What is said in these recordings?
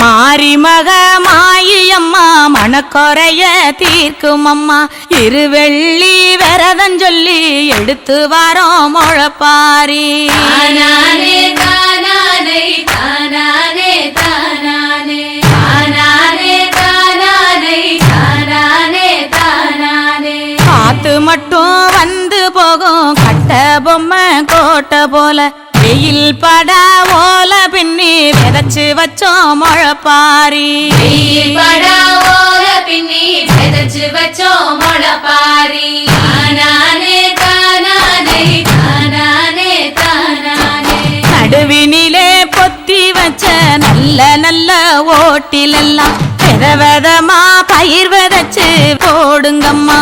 மாரிமக மாயியம்மா மனக்குறைய தீர்க்கும் அம்மா இருவெள்ளி விரதம் சொல்லி எடுத்து வரோம் முழப்பாரி. தானானே தானானே தானானே தானானே. காத்து மட்டும் வந்து போகும் கட்ட பொம்மை கோட்டை போல. வெயில் பட ஓல பின்னி விதைச்சு வச்சோம் முழப்பாரி. வெயில் படா ஓல பின்னி விதைச்சு வச்சோம் முளப்பாரி தானானே தானானே தானானே தானானே. நடுவினிலே பொத்தி வச்ச நல்ல நல்ல ஓட்டிலெல்லாம். வித விதமா பயிர் விதைச்சு போடுங்கம்மா.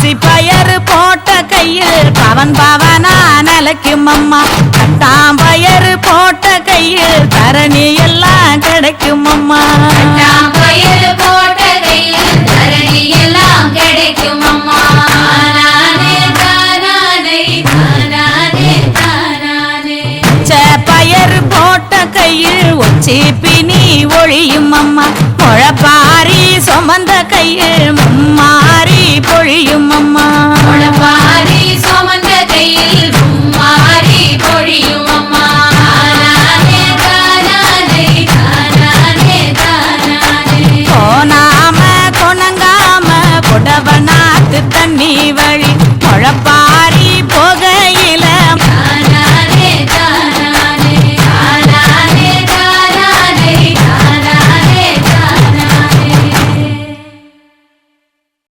காசி பயறு போட்ட கையில் பவன் பவனா நிலைக்கும் அம்மா. கட்டாம் பயறு போட்ட கையில் தரணி எல்லாம் கிடைக்கும் அம்மா. பயிர் போட்ட கையில் தரணி எல்லாம் கிடைக்கும் அம்மா. பயறு போட்ட கையில் ஒச்சி ஒழியும் அம்மா. முழப்பாரி சுமந்த கையில் மும்மாரி புடவ நாட்டு தண்ணி வழி குழப்பா